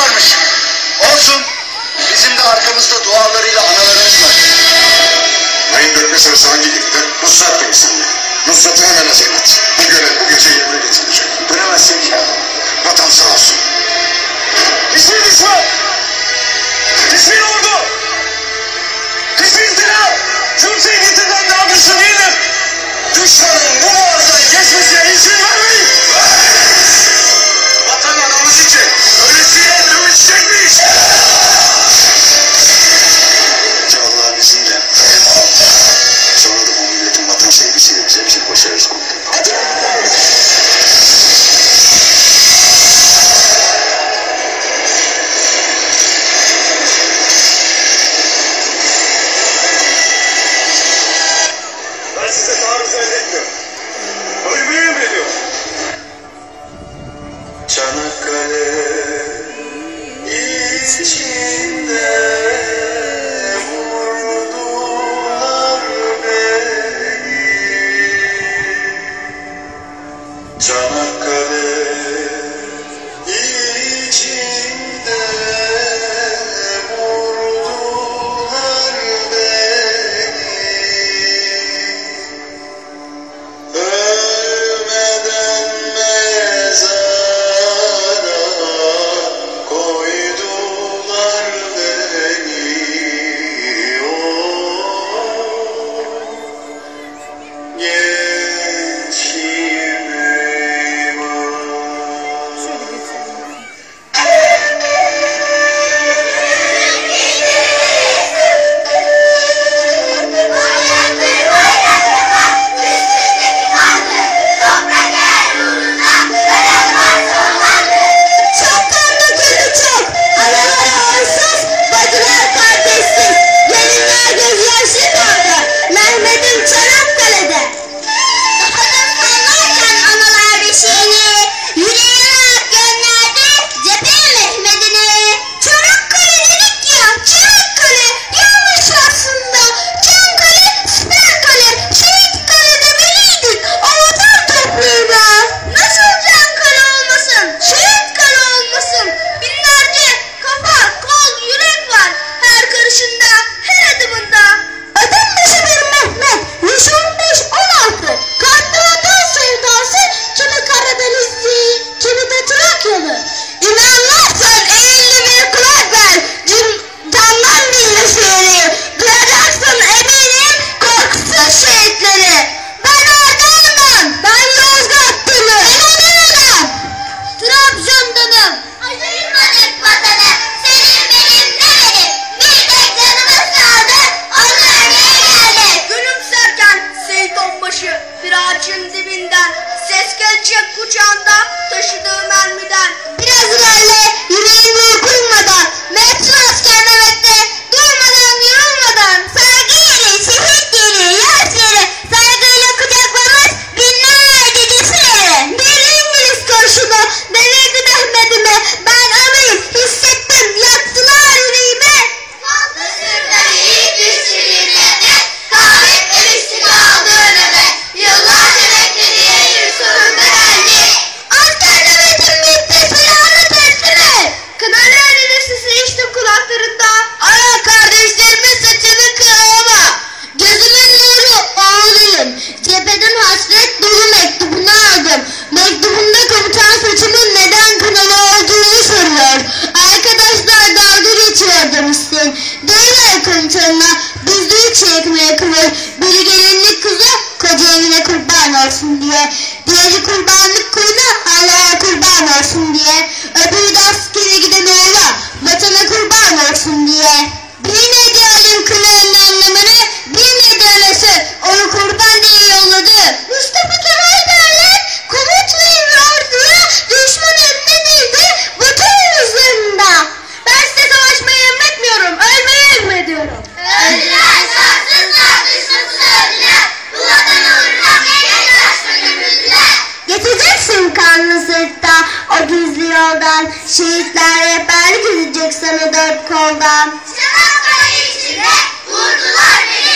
varmış. Olsun. Bizim de arkamızda dualarıyla analarımız var. Mayın dökme sırası hangi gitti? Nusrat Bey sandı. Nusrat'ı hemen hazırlat. Bu görev bu gece yerine getirecek. Dönemezsin ki. Vatan sağ olsun. Bizim düşman. dibinden Ses gelecek kucağında taşıdığı mermiden. Biraz ilerle yüreğimi kırmadan sırtına düzdüğü çekmeye kılır. Biri gelinlik kızı koca evine kurban olsun diye. Diğeri kurbanlık kuyunu halaya kurban olsun diye. Öte yiğitler rehberlik edecek sana dört koldan. Çanakkale içinde vurdular beni.